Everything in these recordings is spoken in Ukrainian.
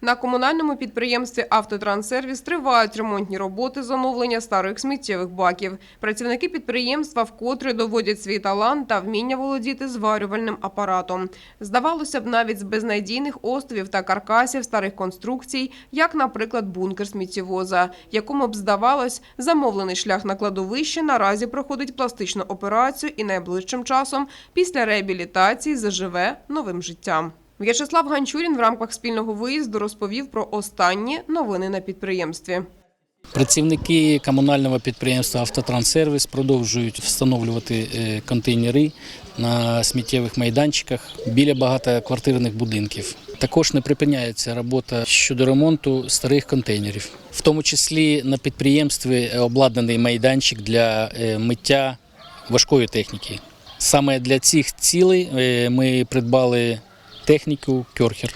На комунальному підприємстві «Автотранссервіс» тривають ремонтні роботи з оновлення старих сміттєвих баків. Працівники підприємства вкотре доводять свій талант та вміння володіти зварювальним апаратом. Здавалося б, навіть з безнадійних островів та каркасів старих конструкцій, як, наприклад, бункер сміттєвоза, якому б здавалось, замовлений шлях на кладовище наразі проходить пластичну операцію і найближчим часом після реабілітації заживе новим життям. В'ячеслав Ганчурін в рамках спільного виїзду розповів про останні новини на підприємстві. Працівники комунального підприємства «Автотранссервіс» продовжують встановлювати е, контейнери на сміттєвих майданчиках біля багатоквартирних будинків. Також не припиняється робота щодо ремонту старих контейнерів, в тому числі на підприємстві обладнаний майданчик для е, миття важкої техніки. Саме для цих цілей е, ми придбали техніку Кьорхер.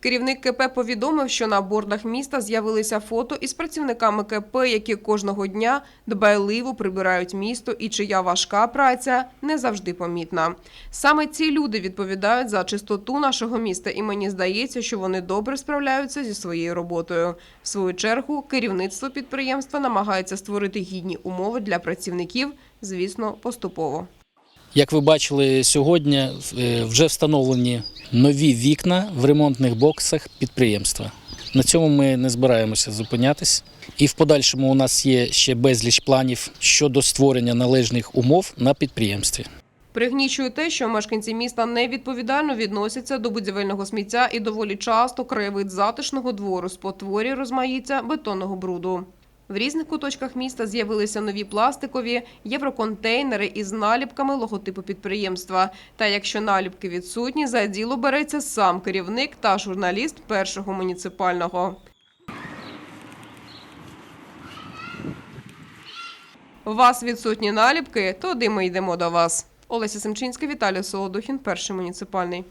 Керівник КП повідомив, що на бордах міста з'явилися фото із працівниками КП, які кожного дня дбайливо прибирають місто і чия важка праця не завжди помітна. Саме ці люди відповідають за чистоту нашого міста, і мені здається, що вони добре справляються зі своєю роботою. В свою чергу, керівництво підприємства намагається створити гідні умови для працівників, звісно, поступово. Як ви бачили сьогодні, е, вже встановлені нові вікна в ремонтних боксах підприємства. На цьому ми не збираємося зупинятись. І в подальшому у нас є ще безліч планів щодо створення належних умов на підприємстві. Пригнічує те, що мешканці міста невідповідально відносяться до будівельного сміття і доволі часто краєвид затишного двору спотворює розмаїття бетонного бруду. В різних куточках міста з'явилися нові пластикові євроконтейнери із наліпками логотипу підприємства. Та якщо наліпки відсутні, за діло береться сам керівник та журналіст першого муніципального. У вас відсутні наліпки, тоді ми йдемо до вас. Олеся Семчинська, Віталій Солодухін, перший муніципальний.